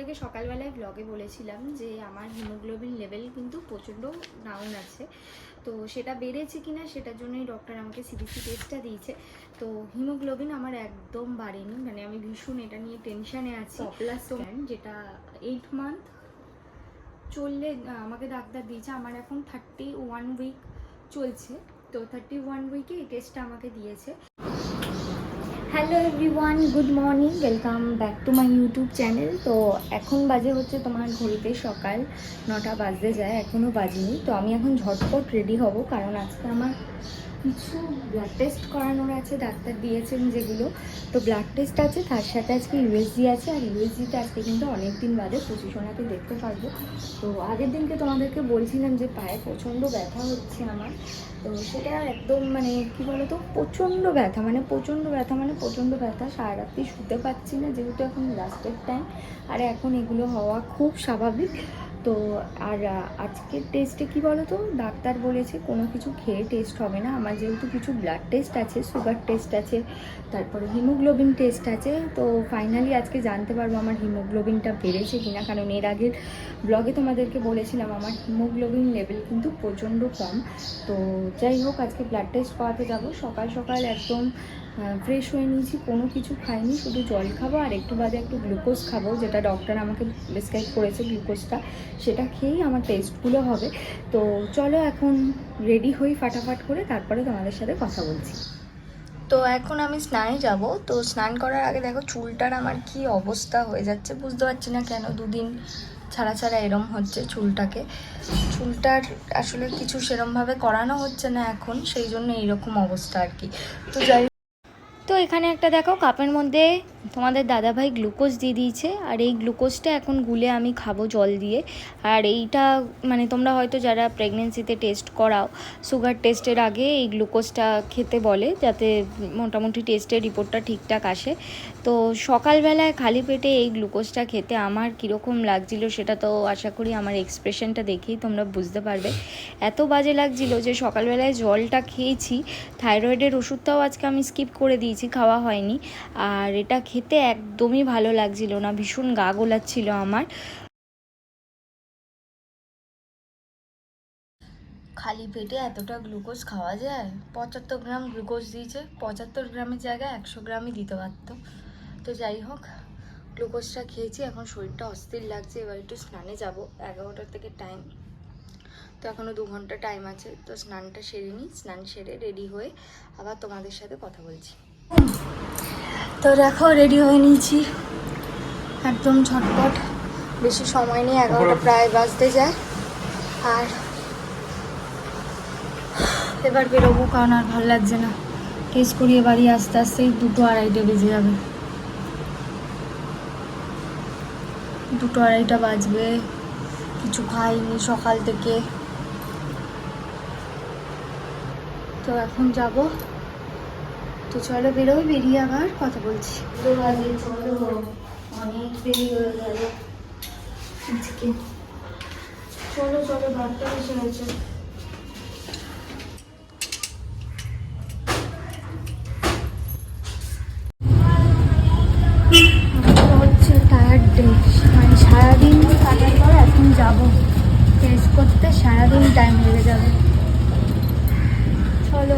তোমাদেরকে সকালবেলায় ব্লগে বলেছিলাম যে আমার হিমোগ্লোবিন লেভেল কিন্তু প্রচণ্ড ডাউন আছে। তো সেটা বেড়েছে কিনা সেটার জন্যই ডক্টর আমাকে সিবিসি টেস্টটা দিয়েছে। তো হিমোগ্লোবিন আমার একদম বাড়েনি মানে আমি ভীষণ এটা নিয়ে টেনশানে আছি। প্লাস যেটা এইট মান্থ চললে আমাকে ডাক্তার দিয়েছে আমার এখন থার্টি ওয়ান উইক চলছে। তো থার্টি ওয়ান উইকে এই টেস্টটা আমাকে দিয়েছে। Hello everyone good morning welcome back to my YouTube channel তো এখন বাজে হচ্ছে তোমার ঘড়িতে সকাল নটা বাজতে যায় এখনও বাজেনি। তো আমি এখন ঝটপট রেডি হব, কারণ আজকে আমার কিছু ব্লাড টেস্ট করানোর আছে, ডাক্তার দিয়েছেন যেগুলো। তো ব্লাড টেস্ট আছে, তার সাথে আজকে ইউএসজি আছে, আর ইউএসজিতে আজকে কিন্তু অনেক দিন বাদে পজিশনাকে দেখতে পারব। তো আগের দিনকে তোমাদেরকে বলছিলাম যে পায়ে প্রচণ্ড ব্যথা হচ্ছে আমার। তো সেটা একদম মানে কি বলতো, প্রচণ্ড ব্যথা মানে প্রচণ্ড ব্যথা মানে প্রচণ্ড ব্যথা। সারা রাত্রি শুতে পারছি না, যেহেতু এখন লাস্টের টাইম আর এখন এগুলো হওয়া খুব স্বাভাবিক। তো আর আজকের টেস্টে কি বলো তো ডাক্তার বলেছে কোনো কিছু খেয়ে টেস্ট হবে না। আমার যেহেতু কিছু ব্লাড টেস্ট আছে সুগার টেস্ট আছে, তারপরে হিমোগ্লোবিন টেস্ট আছে, তো ফাইনালি আজকে জানতে পারব আমার হিমোগ্লোবিনটা বেড়েছে কিনা। কারণ এর আগের ব্লগে তোমাদেরকে বলেছিলাম, আমার হিমোগ্লোবিন লেভেল কিন্তু প্রচণ্ড কম। তো যাই হোক, আজকে ব্লাড টেস্ট করাতে যাব। সকাল সকাল একদম ফ্রেশ হয়ে নিয়েছি, কোনো কিছু খাইনি, শুধু জল খাব আর একটু বাদে একটু গ্লুকোজ খাব, যেটা ডক্টর আমাকে প্রেসক্রাইব করেছে গ্লুকোজটা সেটা খেয়েই আমার টেস্টগুলো হবে। তো চলো এখন রেডি হই ফাটাফাট করে, তারপরে তোমাদের সাথে কথা বলছি। তো এখন আমি স্নানে যাব, তো স্নান করার আগে দেখো চুলটার আমার কি অবস্থা হয়ে যাচ্ছে, বুঝতে পারছি না কেন দুদিন ছাড়া ছাড়া এরম হচ্ছে চুলটাকে। চুলটার আসলে কিছু সেরমভাবে করানো হচ্ছে না এখন, সেই জন্য এইরকম অবস্থা আর কি। তো যাই এখানে একটা দেখো কাপের মধ্যে তোমাদের দাদাভাই গ্লুকোজ দিয়ে দিয়েছে, আর এই গ্লুকোজটা এখন গুলে আমি খাব জল দিয়ে। আর এইটা মানে তোমরা হয়তো যারা প্রেগনেন্সিতে টেস্ট করাও সুগার টেস্টের আগে এই গ্লুকোজটা খেতে বলে, যাতে মোটামুটি টেস্টের রিপোর্টটা ঠিকঠাক আসে। তো সকালবেলায় খালি পেটে এই গ্লুকোজটা খেতে আমার কীরকম লাগছিল সেটা তো আশা করি আমার এক্সপ্রেশনটা দেখেই তোমরা বুঝতে পারবে। এত বাজে লাগছিল যে সকালবেলায় জলটা খেয়েছি থাইরয়েডের ওষুধটাও আজকে আমি স্কিপ করে দিয়েছি, খাওয়া হয়নি। আর এটা খেতে একদমই ভালো লাগছিল না, ভীষণ গা গোলাচ্ছিল আমার। খালি পেটে এতটা গ্লুকোজ খাওয়া যায়? পঁচাত্তর গ্রাম গ্লুকোজ দিয়েছে, পঁচাত্তর গ্রামের জায়গায় একশো গ্রামই দিতে পারতো। তো যাই হোক, গ্লুকোজটা খেয়েছি, এখন শরীরটা অস্থির লাগছে, এবার একটু স্নানে যাব, এগারোটার থেকে টাইম তো এখনও দু ঘণ্টা টাইম আছে, তো স্নানটা সেরে নিই, স্নান সেরে রেডি হয়ে আবার তোমাদের সাথে কথা বলছি। তো দেখো রেডি হয়ে নিয়েছি। একদম ঝটপট। বেশি সময় নেই এগারোটা প্রায় বাজতে যায়। আর এবার বেরোবো কারণ আর ভালো লাগছে না। টেস্ট করিয়ে বাড়ি আস্তে আস্তেই দুটো আড়াইটা বেজে যাবে। দুটো আড়াইটা বাজবে। কিছু খাইনি সকাল থেকে। তো এখন যাব। তো চলো বেরোই, বেরিয়ে আবার কথা বলছি। অনেক দেরি হয়ে গেল আজকে চলো চলো গেছে হচ্ছে ডে মানে সারাদিন পর এখন যাব। করতে সারাদিন টাইম লেগে যাবে। চলো।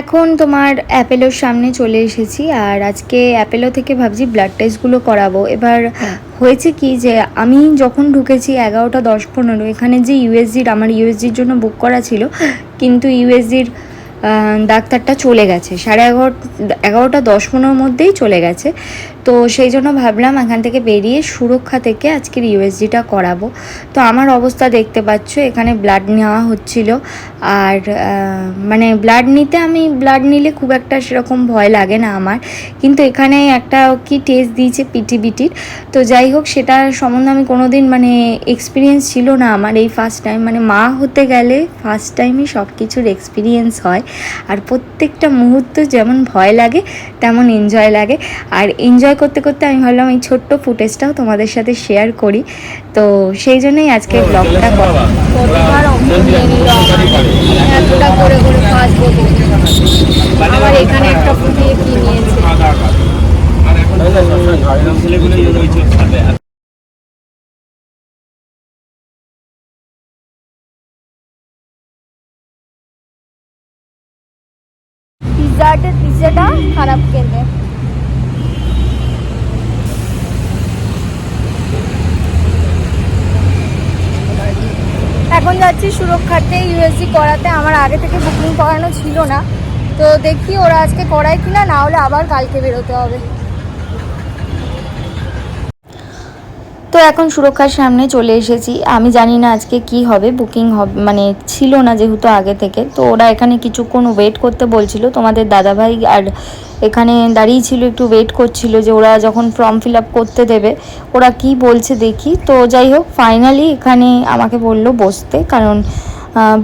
এখন তোমার অ্যাপেলোর সামনে চলে এসেছি আর আজকে অ্যাপেলো থেকে ভাবছি ব্লাড টেস্টগুলো করাবো। এবার হয়েছে কি যে আমি যখন ঢুকেছি এগারোটা দশ পনেরো এখানে যে ইউএসজির আমার ইউএসজির জন্য বুক করা ছিল কিন্তু ইউএসজির ডাক্তারটা চলে গেছে। সাড়ে এগারো এগারোটা দশ পনেরোর মধ্যেই চলে গেছে। তো সেই জন্য ভাবলাম এখান থেকে বেরিয়ে সুরক্ষা থেকে আজকের ইউএসজিটা করাবো। তো আমার অবস্থা দেখতে পাচ্ছ, এখানে ব্লাড নেওয়া হচ্ছিল। আর মানে ব্লাড নিতে আমি ব্লাড নিলে খুব একটা সেরকম ভয় লাগে না আমার। কিন্তু এখানে একটা কি টেস্ট দিয়েছে পিটিবিটির তো যাই হোক, সেটা সম্বন্ধে আমি কোনো দিন মানে এক্সপিরিয়েন্স ছিল না আমার এই ফার্স্ট টাইম মানে মা হতে গেলে ফার্স্ট টাইমই সব কিছুর এক্সপিরিয়েন্স হয়। আর প্রত্যেকটা মুহূর্ত যেমন ভয় লাগে, তেমন এনজয় লাগে। আর এনজয় করতে করতে আমি ভাবলাম এই ছোট্ট ফুটেজটাও তোমাদের সাথে শেয়ার করি। তো সেই জন্যই আজকে ব্লগটা আমার এখানে একটা ফুটিয়ে কি নিয়েছে খারাপ খেলে এখন যাচ্ছি সুরক্ষাতে ইউএসজি করাতে। আমার আগে থেকে বুকিং করানো ছিল না। তো দেখি ওরা আজকে করায় কিনা, না হলে আবার কালকে বেরোতে হবে। তো এখন সুরক্ষার সামনে চলে এসেছি। আমি জানি না আজকে কি হবে বুকিং হবে মানে ছিল না যেহেতু আগে থেকে। তো ওরা এখানে কিছুক্ষণ ওয়েট করতে বলছিল। তোমাদের দাদাভাই আর এখানে দাঁড়িয়ে ছিল, একটু ওয়েট করছিল যে ওরা যখন ফর্ম ফিল আপ করতে দেবে, ওরা কি বলছে দেখি। তো যাই হোক ফাইনালি এখানে আমাকে বলল বসতে, কারণ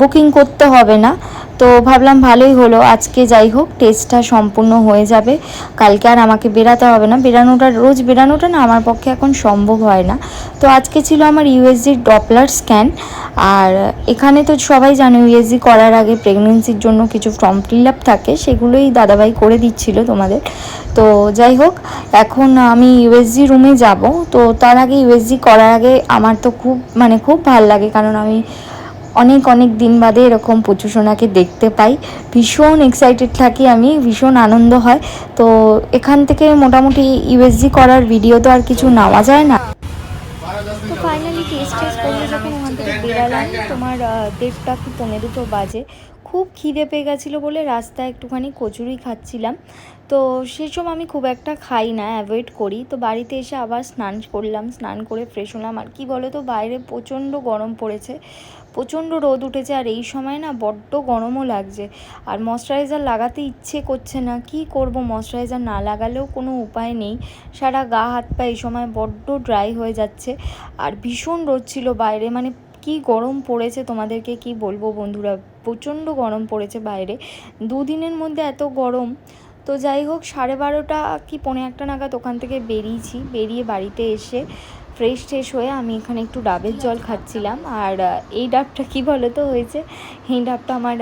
বুকিং করতে হবে না। তো ভাবলাম ভালোই হলো। আজকে যাই হোক টেস্টটা সম্পূর্ণ হয়ে যাবে। কালকে আর আমাকে বেরাতে হবে না। বেরানোটা, রোজ বেরানোটা না আমার পক্ষে এখন সম্ভব হয় না। তো আজকে ছিল আমার ইউএসজির ডপলার স্ক্যান আর এখানে তো সবাই জানে ইউএসজি করার আগে প্রেগনেন্সির জন্য কিছু ফর্ম ফিল আপ থাকে। সেগুলোই দাদাভাই করে দিচ্ছিল তোমাদের। তো যাই হোক, এখন আমি ইউএসজি রুমে যাব। তো তার আগে ইউএসজি করার আগে আমার তো খুব মানে খুব ভালো লাগে। কারণ আমি অনেক অনেক দিন বাদে এরকম পুচু সোনাকে দেখতে পাই। ভীষণ এক্সাইটেড থাকি আমি, ভীষণ আনন্দ হয়। তো এখান থেকে মোটামুটি ইউএসজি করার ভিডিও তো আর কিছু নেওয়া যায় না। তো ফাইনালি টেস্ট টেস্ট করলে যখন ওখান থেকে বেরালাম, তোমার দেড়টা কি পনেরো তো বাজে। খুব খিদে পেয়ে গেছিল বলে রাস্তায় একটুখানি কচুরি খাচ্ছিলাম। তো সেসব আমি খুব একটা খাই না অ্যাভয়েড করি। তো বাড়িতে এসে আবার স্নান করলাম, স্নান করে ফ্রেশ হলাম। আর কি বলো তো বাইরে প্রচণ্ড গরম পড়েছে, প্রচণ্ড রোদ উঠেছে। আর এই সময় না বড্ড গরমও লাগছে। আর ময়শ্চারাইজার লাগাতে ইচ্ছে করছে না। কি করব ময়শ্চারাইজার না লাগালেও কোনো উপায় নেই। সারা গা হাত পা এই সময় বড্ড ড্রাই হয়ে যাচ্ছে। আর ভীষণ রোদ ছিল বাইরে। মানে কি গরম পড়েছে তোমাদেরকে কি বলব বন্ধুরা? প্রচণ্ড গরম পড়েছে বাইরে। দুদিনের মধ্যে এত গরম। তো যাই হোক সাড়ে বারোটা কি পৌনে একটা নাগাদ ওখান থেকে বেরিয়েছি। বেরিয়ে বাড়িতে এসে ফ্রেশ ট্রেশ হয়ে আমি এখানে একটু ডাবের জল খাচ্ছিলাম। আর এই ডাবটা কি বলো তো হয়েছে? এই ডাবটা আমার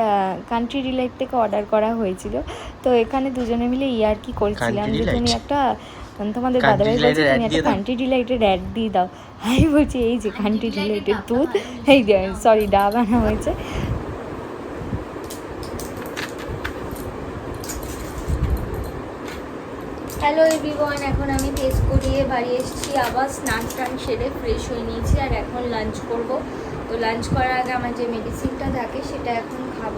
কান্ট্রি ডিলাইট থেকে অর্ডার করা হয়েছিল। তো এখানে দুজনে মিলে ইয়ার কি করছিলাম যে তুমি Delight? একটা তোমাদের দাদাভাই বলছে তুমি একটা। কান্ট্রি ডিলাইটের অ্যাড দিয়ে দাও। আমি বলছি এই যে কান্ট্রি ডিলাইটেড দুধ এই যে সরি ডাব আনা হয়েছে। হ্যালো এভরিওয়ান এখন আমি টেস্ট করিয়ে বাড়ি এসেছি। আবার স্নান টান সেরে ফ্রেশ হয়ে নিয়েছি আর এখন লাঞ্চ করব। তো লাঞ্চ করার আগে আমার যে মেডিসিনটা থাকে সেটা এখন খাব।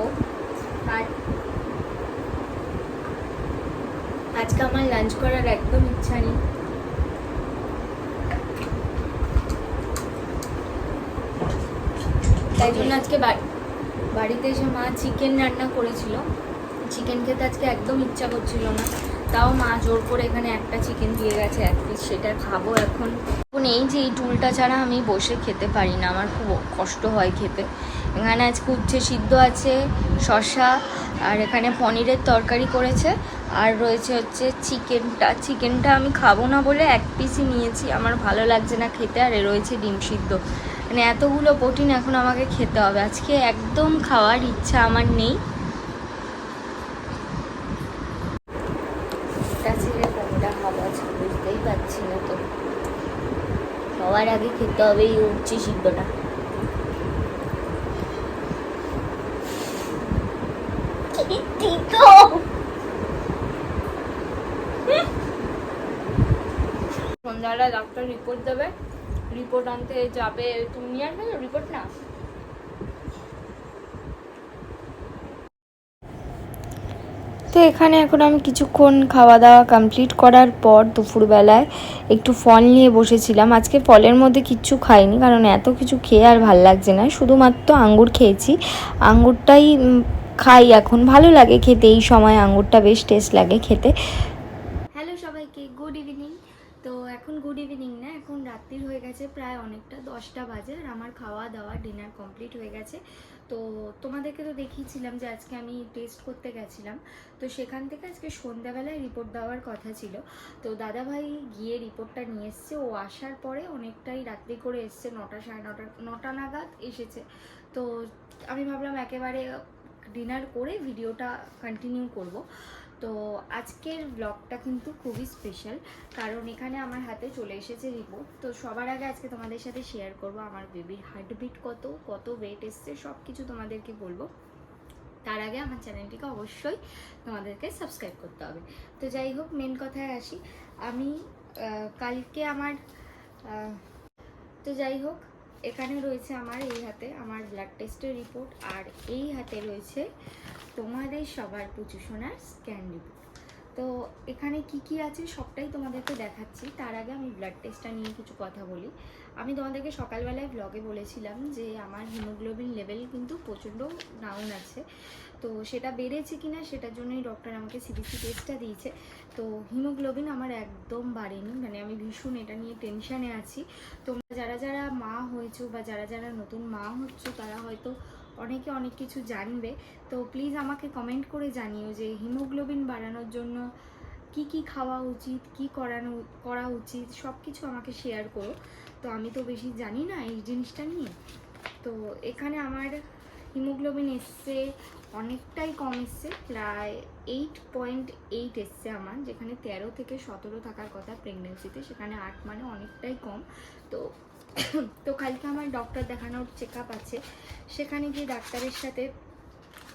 আর আজকে আমার লাঞ্চ করার একদম ইচ্ছা নেই। তাই জন্য আজকে বাড়ি বাড়িতে এসে মা চিকেন রান্না করেছিল। চিকেন খেতে আজকে একদম ইচ্ছা করছিল না। তাও মা জোর করে এখানে একটা চিকেন দিয়ে গেছে, এক পিস সেটা খাব এখন। এখন এই যে এই টুলটা ছাড়া আমি বসে খেতে পারি না, আমার খুব কষ্ট হয় খেতে। এখানে আজকে উচ্ছে সিদ্ধ আছে শশা আর এখানে পনিরের তরকারি করেছে। আর রয়েছে হচ্ছে চিকেনটা। চিকেনটা আমি খাব না বলে এক পিসই নিয়েছি। আমার ভালো লাগছে না খেতে। আর রয়েছে ডিম সিদ্ধ। মানে এতগুলো প্রোটিন এখন আমাকে খেতে হবে। আজকে একদম খাওয়ার ইচ্ছা আমার নেই। বুঝতেই পারছি না তো। সবার আগে খেতে হবে এই উচ্চি সিদ্ধটা কি তিতো সন্ধ্যাবেলা ডাক্তার রিপোর্ট দেবে। রিপোর্ট আনতে যাবে তুমি নিয়ে আসবে রিপোর্ট না? তো এখানে এখন আমি কিছুক্ষণ খাওয়া দাওয়া কমপ্লিট করার পর দুপুরবেলায় একটু ফল নিয়ে বসেছিলাম। আজকে ফলের মধ্যে কিচ্ছু খাইনি কারণ এত কিছু খেয়ে আর ভালো লাগছে না। শুধুমাত্র আঙ্গুর খেয়েছি। আঙ্গুরটাই খাই এখন। ভালো লাগে খেতে, এই সময় আঙ্গুরটা বেশ টেস্ট লাগে খেতে হ্যালো সবাইকে গুড ইভিনিং তো এখন গুড ইভিনিং না এখন রাত্রির হয়ে গেছে প্রায় অনেকটা দশটা বাজে আর আমার খাওয়া দাওয়া ডিনার কমপ্লিট হয়ে গেছে। তো তোমাদেরকে তো দেখিয়েছিলাম যে আজকে আমি টেস্ট করতে গেছিলাম। তো সেখান থেকে আজকে সন্ধ্যাবেলায় রিপোর্ট দেওয়ার কথা ছিল। তো দাদাভাই গিয়ে রিপোর্টটা নিয়ে এসছে। ও আসার পরে অনেকটাই রাত্রি করে এসছে, নটা সাড়ে নটা নটা নাগাদ এসেছে। তো আমি ভাবলাম একেবারে ডিনার করে ভিডিওটা কন্টিনিউ করব। তো আজকের ব্লগটা কিন্তু খুবই স্পেশাল কারণ এখানে আমার হাতে চলে এসেছে রিপোর্ট তো সবার আগে আজকে তোমাদের সাথে শেয়ার করব আমার বেবির হার্টবিট কত কত ওয়েট এসছে সব কিছু তোমাদেরকে বলব। তার আগে আমার চ্যানেলটিকে অবশ্যই তোমাদেরকে সাবস্ক্রাইব করতে হবে। তো যাই হোক মেন কথায় আসি। আমি কালকে আমার তো যাই হোক, এখানে রয়েছে আমার এই হাতে, আমার ব্লাড টেস্টের রিপোর্ট আর এই হাতে রয়েছে তোমাদের সবার পুচু সোনার স্ক্যান রিপোর্ট তো এখানে কি কি আছে সবটাই তোমাদেরকে দেখাচ্ছি। তার আগে আমি ব্লাড টেস্টটা নিয়ে কিছু কথা বলি। আমি তোমাদেরকে সকালবেলায় ব্লগে বলেছিলাম যে আমার হিমোগ্লোবিন লেভেল কিন্তু প্রচণ্ড ডাউন আছে। তো সেটা বেড়েছে কিনা সেটার জন্যই ডক্টর আমাকে সিবিসি টেস্টটা দিয়েছে। তো হিমোগ্লোবিন আমার একদম বাড়েনি মানে আমি ভীষণ এটা নিয়ে টেনশানে আছি। তোমরা যারা যারা মা হয়েছো বা যারা যারা নতুন মা হচ্ছ, তারা হয়তো অনেকে অনেক কিছু জানবে। তো প্লিজ আমাকে কমেন্ট করে জানিও যে হিমোগ্লোবিন বাড়ানোর জন্য কি কি খাওয়া উচিত, কি করানো, করা উচিত সব কিছু আমাকে শেয়ার করো। তো আমি তো বেশি জানি না এই জিনিসটা নিয়ে। তো এখানে আমার হিমোগ্লোবিন এসছে অনেকটাই কম এসছে, প্রায় এইট পয়েন্ট এইট এসছে আমার, যেখানে তেরো থেকে সতেরো থাকার কথা প্রেগনেন্সিতে সেখানে আট মানে অনেকটাই কম। তো তো কালকে আমার ডক্টর দেখানোর চেক আপ আছে, সেখানে গিয়ে ডাক্তারের সাথে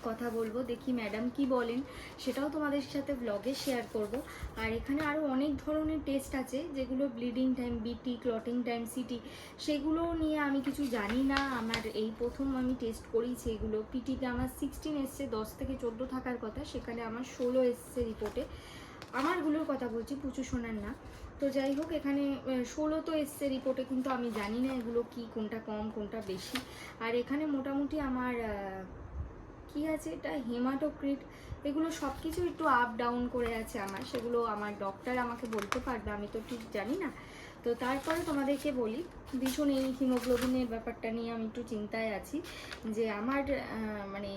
কথা বলব। দেখি ম্যাডাম কি বলেন। সেটাও তোমাদের সাথে ব্লগে শেয়ার করব। আর এখানে আরও অনেক ধরনের টেস্ট আছে, যেগুলো bleeding time BT clotting time CT সেগুলো নিয়ে আমি কিছু জানি না। আমার এই প্রথম আমি টেস্ট করিয়েছি এগুলো। পিটিতে আমার সিক্সটিন এসছে, দশ থেকে চোদ্দ থাকার কথা। সেখানে আমার ষোলো এসছে রিপোর্টে আমারগুলোর কথা বলছি, পুচু শোনার না। তো যাই হোক, এখানে ষোলো তো এসছে রিপোর্টে কিন্তু আমি জানি না এগুলো কি, কোনটা কম, কোনটা বেশি। আর এখানে মোটামুটি আমার কি আছে? এটা হেমাটোক্রিট এগুলো সব কিছু একটু আপ ডাউন করে আছে আমার। সেগুলো আমার ডক্টর আমাকে বলতে পারবে, আমি তো ঠিক জানি না। তো তারপরে তোমাদেরকে বলি, ভীষণ এই হিমোগ্লোবিনের ব্যাপারটা নিয়ে আমি একটু চিন্তায় আছি যে আমার মানে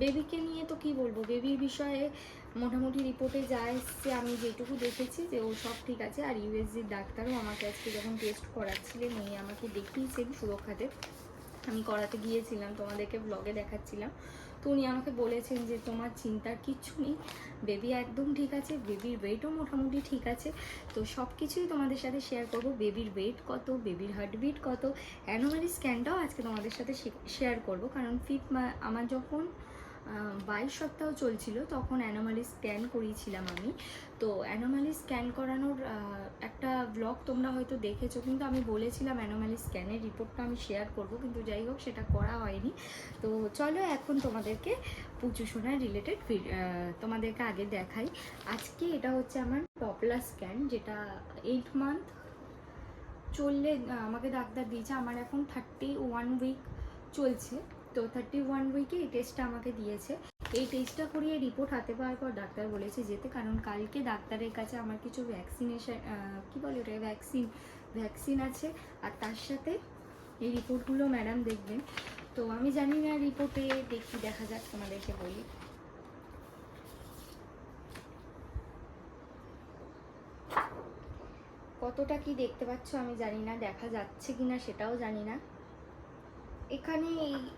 বেবিকে নিয়ে তো কি বলব? বেবির বিষয়ে মোটামুটি রিপোর্টে যা এসছে, আমি যেটুকু দেখেছি যে ও সব ঠিক আছে। আর ইউএসজির ডাক্তারও আমাকে আজকে যখন টেস্ট করাচ্ছিলেন, উনি আমাকে দেখিয়েছেন সুরক্ষাতে। আমি করাতে গিয়েছিলাম, তোমাদেরকে ব্লগে দেখাচ্ছিলাম। তো উনি আমাকে বলেছেন যে তোমার চিন্তার কিচ্ছু নেই বেবি একদম ঠিক আছে বেবির ওয়েটও মোটামুটি ঠিক আছে, তো সব কিছুই তোমাদের সাথে শেয়ার করব বেবির ওয়েট কত বেবির হার্টবিট কত অ্যানোমালি স্ক্যানটাও আজকে তোমাদের সাথে শেয়ার করব, কারণ ফিফ আমার যখন বাইশ সপ্তাহ চলছিল, তখন অ্যানোমালি স্ক্যান করিয়েছিলাম আমি। তো অ্যানোমালি স্ক্যান করানোর একটা ব্লগ তোমরা হয়তো দেখেছ, কিন্তু আমি বলেছিলাম অ্যানোমালি স্ক্যানের রিপোর্টটা আমি শেয়ার করব, কিন্তু যাই হোক, সেটা করা হয়নি। তো চলো এখন তোমাদেরকে পুচু সোনার রিলেটেড তোমাদেরকে আগে দেখাই। আজকে এটা হচ্ছে আমার টপলা স্ক্যান যেটা এইট মান্থ চললে আমাকে ডাক্তার দিয়েছে। আমার এখন থার্টি ওয়ান উইক চলছে। তো থার্টি ওয়ান উইকে এই টেস্টটা আমাকে দিয়েছে। এই টেস্টটা করিয়ে রিপোর্ট হাতে পাওয়ার পর ডাক্তার বলেছে যেতে, কারণ কালকে ডাক্তারের কাছে আমার কিছু ভ্যাকসিনেশন কী বলে ওটা ভ্যাকসিন ভ্যাকসিন আছে। আর তার সাথে এই রিপোর্টগুলো ম্যাডাম দেখবেন। তো আমি জানি না রিপোর্টে দেখি, দেখা যাক তোমাদেরকে বলি। কতটা কি দেখতে পাচ্ছ আমি জানি না, দেখা যাচ্ছে কিনা সেটাও জানি না। এখানে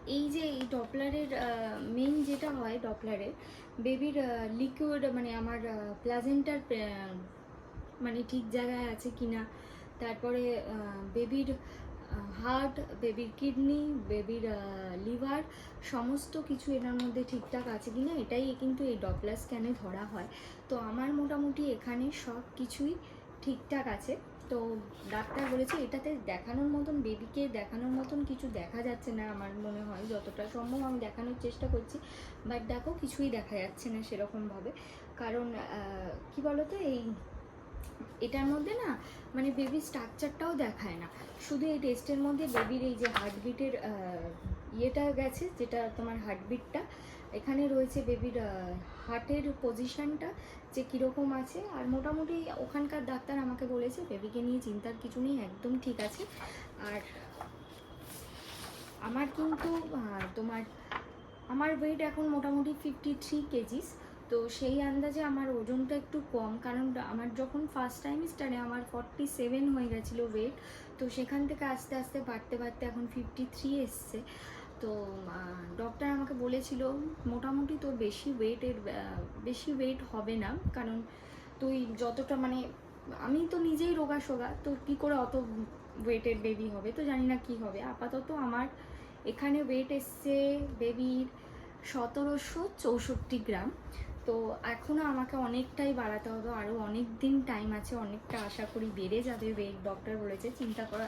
এই- যে এই ডপলারের মেইন যেটা হয় ডপলারের বেবির লিকুইড মানে আমার প্লাজেন্টার মানে ঠিক জায়গায় আছে কিনা, তারপরে বেবির হার্ট বেবির কিডনি বেবির লিভার সমস্ত কিছু এটার মধ্যে ঠিকঠাক আছে কিনা, এটাই কিন্তু এই ডপলার স্ক্যানে ধরা হয়। তো আমার মোটামুটি এখানে সব কিছুই ঠিকঠাক আছে। তো ডাক্তার বলেছে এটাতে দেখানোর মতন বেবিকে দেখানোর মতন কিছু দেখা যাচ্ছে না আমার মনে হয়। যতটা সম্ভব আমি দেখানোর চেষ্টা করছি। বাট দেখো কিছুই দেখা যাচ্ছে না সেরকমভাবে। কারণ কি বলতো, এই এটার মধ্যে না মানে বেবি স্ট্রাকচারটাও দেখায় না। শুধু এই টেস্টের মধ্যে বেবির এই যে হার্টবিটের ইয়েটা গেছে, যেটা তোমার হার্টবিটটা এখানে রয়েছে বেবির হার্টের পজিশনটা যে কীরকম আছে। আর মোটামুটি ওখানকার ডাক্তার আমাকে বলেছে বেবিকে নিয়ে চিন্তার কিছু নেই, একদম ঠিক আছে। আর আমার কিন্তু তোমার, আমার ওয়েট এখন মোটামুটি ফিফটি থ্রি কেজিস। তো সেই আন্দাজে আমার ওজনটা একটু কম, কারণ আমার যখন ফার্স্ট টাইম স্টারে আমার ফর্টি সেভেন হয়ে গেছিল ওয়েট তো সেখান থেকে আস্তে আস্তে বাড়তে বাড়তে এখন ফিফটি থ্রি এসছে। তো ডক্টর আমাকে বলেছিল, মোটামুটি তোর বেশি ওয়েটের বেশি ওয়েট হবে না, কারণ তুই যতটা মানে আমি তো নিজেই রোগা সোগা, তো কী করে অত ওয়েটের বেবি হবে? তো জানি না কি হবে। আপাতত আমার এখানে ওয়েট এসছে বেবির সতেরোশো চৌষট্টি গ্রাম। তো এখনও আমাকে অনেকটাই বাড়াতে হবে আরও অনেক দিন টাইম আছে, অনেকটা আশা করি বেড়ে যাবে ওয়েট ডক্টর বলেছে। চিন্তা করা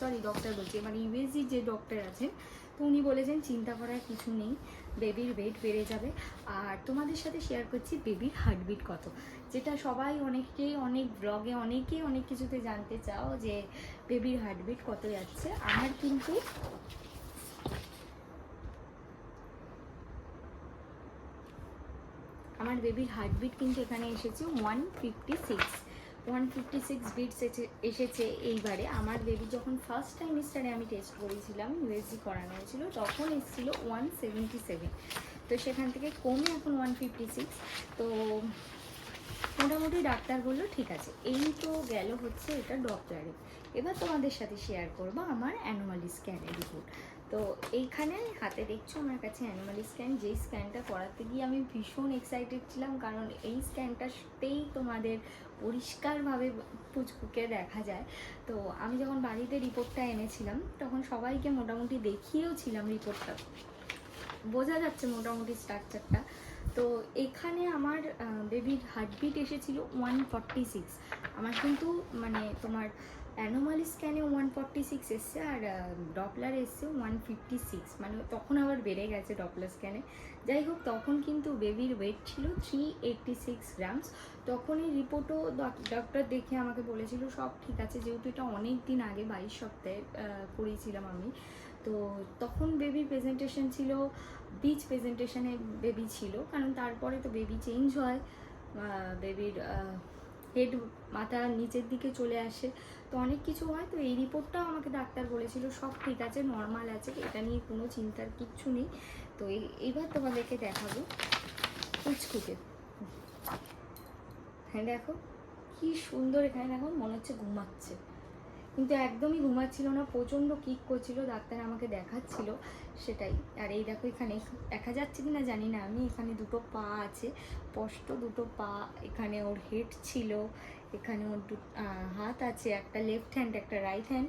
সরি ডক্টর বলছে। মানে ইউএসজি যে ডক্টর আছেন তো উনি বলেছেন, চিন্তা করার কিছু নেই বেবির ওয়েট বেড়ে যাবে। আর তোমাদের সাথে শেয়ার করছি বেবির হার্টবিট কত। যেটা সবাই অনেকেই অনেক ব্লগে অনেকেই অনেক কিছুতে জানতে চাও যে বেবির হার্টবিট কত যাচ্ছে। আমার কিন্তু আমার বেবির হার্টবিট কিন্তু এখানে এসেছে one fifty six one fifty six beats এসেছে এইবারে। আমার বেবি যখন ফার্স্ট টাইম স্টারে আমি টেস্ট করেছিলাম ইউএসজি করানো হয়েছিল, তখন এসেছিল ওয়ান সেভেন্টি সেভেন তো সেখান থেকে কমে এখন ওয়ান ফিফটি সিক্স তো মোটামুটি ডাক্তার বলল, ঠিক আছে, এই তো গেল হচ্ছে এটা ডক্টরে এবার তোমাদের সাথে শেয়ার করব আমার অ্যানুয়ালি স্ক্যানের রিপোর্ট তো এইখানে হাতে দেখছ আমার কাছে অ্যানিমাল স্ক্যান যেই স্ক্যানটা করাতে গিয়ে আমি ভীষণ এক্সাইটেড ছিলাম, কারণ এই স্ক্যানটাতেই তোমাদের পরিষ্কারভাবে পুচকুকে দেখা যায়। তো আমি যখন বাড়িতে রিপোর্টটা এনেছিলাম, তখন সবাইকে মোটামুটি দেখিয়েও ছিলাম রিপোর্টটা বোঝা যাচ্ছে মোটামুটি স্ট্রাকচারটা তো এখানে আমার বেবির হার্টবিট এসেছিল ওয়ান ফর্টি সিক্স আমার কিন্তু মানে তোমার অ্যানোমালি স্ক্যানে ওয়ান ফর্টি সিক্স এসছে আর ডপলার এসছে ওয়ান ফিফটি সিক্স মানে তখন আবার বেড়ে গেছে ডপলার স্ক্যানে। যাই হোক, তখন কিন্তু বেবির ওয়েট ছিল থ্রি এইটটি সিক্স গ্রামস তখনই রিপোর্টও ডক্টর দেখে আমাকে বলেছিল, সব ঠিক আছে, যেহেতু এটা অনেক দিন আগে, বাইশ সপ্তাহে করিয়েছিলাম আমি। তো তখন বেবির প্রেজেন্টেশন ছিল বিচ প্রেজেন্টেশনে বেবি ছিল, কারণ তারপরে তো বেবি চেঞ্জ হয়। বেবির হেড মাথা নিচের দিকে চলে আসে। তো অনেক কিছু হয়, তো এই রিপোর্টটাও আমাকে ডাক্তার বলেছিল, সব ঠিক আছে নর্মাল আছে, এটা নিয়ে কোনো চিন্তার কিচ্ছু নেই। তো এইবার তোমাদেরকে দেখাবো পুচকুকে হ্যাঁ দেখো, কি সুন্দর এখানে দেখো, মনে হচ্ছে ঘুমাচ্ছে। কিন্তু একদমই ঘুমাচ্ছিল না, প্রচণ্ড কিক করছিল, ডাক্তার আমাকে দেখাচ্ছিল সেটাই। আর এই দেখো এখানে, দেখা যাচ্ছে কি না জানি না, আমি এখানে দুটো পা আছে, স্পষ্ট দুটো পা, এখানে ওর হেড ছিল এখানে ওর দু হাত আছে, একটা লেফট হ্যান্ড একটা রাইট হ্যান্ড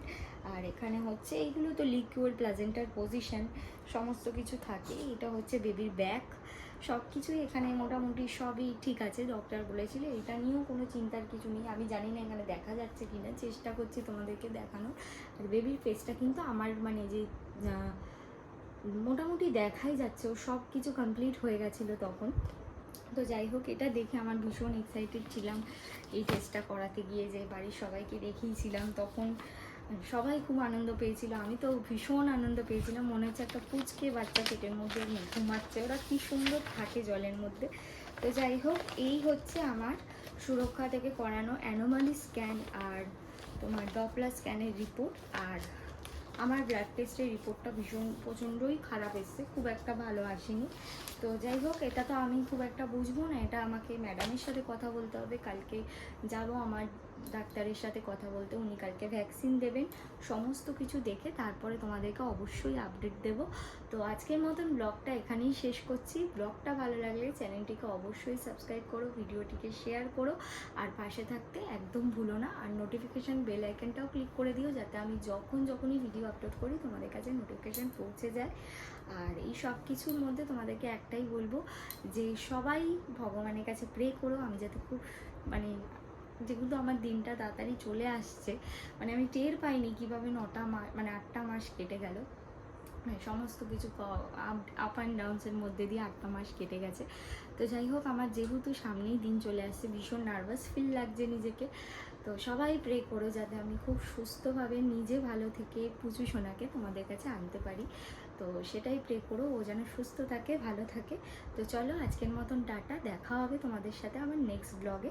আর এখানে হচ্ছে এইগুলো তো লিকুইড প্লাজেন্টার পজিশন সমস্ত কিছু থাকে, এটা হচ্ছে বেবির ব্যাক সব কিছুই এখানে মোটামুটি সবই ঠিক আছে ডক্টর বলেছিল, এটা নিয়েও কোনো চিন্তার কিছু নেই, আমি জানি না এখানে দেখা যাচ্ছে কি না চেষ্টা করছি তোমাদেরকে দেখানোর, আর বেবির ফেসটা কিন্তু আমার মানে যে মোটামুটি দেখাই যাচ্ছে, ও সব কিছু কমপ্লিট হয়ে গেছিল তখন তো যাই হোক, এটা দেখে আমার ভীষণ এক্সাইটেড ছিলাম। এই টেস্টটা করাতে গিয়ে যে বাড়ির সবাইকে দেখিয়েছিলাম তখন সবাই খুব আনন্দ পেয়েছিল। আমি তো ভীষণ আনন্দ পেয়েছিলাম। মনে হচ্ছে একটা পুচকে বাচ্চা পেটের মধ্যে ঘুমাচ্ছে। ওরা কী সুন্দর থাকে জলের মধ্যে। তো যাই হোক, এই হচ্ছে আমার সুরক্ষা থেকে করানো অ্যানোমালি স্ক্যান আর তোমার ডপলা স্ক্যানের রিপোর্ট আর আমার ব্লাড টেস্টের রিপোর্টটা ভীষণ প্রচণ্ডই খারাপ এসছে, খুব একটা ভালো আসেনি। তো যাই হোক, এটা তো আমি খুব একটা বুঝব না, এটা আমাকে ম্যাডামের সাথে কথা বলতে হবে, কালকে যাব আমার ডাক্তারের সাথে কথা বলতে উনি কালকে ভ্যাকসিন দেবেন, সমস্ত কিছু দেখে তারপরে তোমাদেরকে অবশ্যই আপডেট দেব। তো আজকের মতন ব্লগটা এখানেই শেষ করছি। ব্লগটা ভালো লাগলে চ্যানেলটিকে অবশ্যই সাবস্ক্রাইব করো, ভিডিওটিকে শেয়ার করো, আর পাশে থাকতে একদম ভুলো না। আর নোটিফিকেশান বেল আইকনটাও ক্লিক করে দিও যাতে আমি যখন যখনই ভিডিও আপলোড করি তোমাদের কাছে নোটিফিকেশান পৌঁছে যায়। আর এই সব কিছুর মধ্যে তোমাদেরকে একটাই বলব যে সবাই ভগবানের কাছে প্রে করো। আমি যাতে খুব মানে যেগুলো আমার দিনটা তাড়াতাড়ি চলে আসছে মানে আমি টের পাইনি কীভাবে নটা মাস মানে আটটা মাস কেটে গেল। মানে সমস্ত কিছু আপ অ্যান্ড ডাউনসের মধ্যে দিয়ে আটটা মাস কেটে গেছে। তো যাই হোক, আমার যেহেতু সামনেই দিন চলে আসছে, ভীষণ নার্ভাস ফিল লাগছে নিজেকে। তো সবাই প্রে করো যাতে আমি খুব সুস্থভাবে নিজে ভালো থেকে পুজো সোনাকে তোমাদের কাছে আনতে পারি। তো সেটাই প্রে করো, ও যেন সুস্থ থাকে, ভালো থাকে। তো চলো আজকের মতন টাটা, দেখা হবে তোমাদের সাথে আমার নেক্সট ব্লগে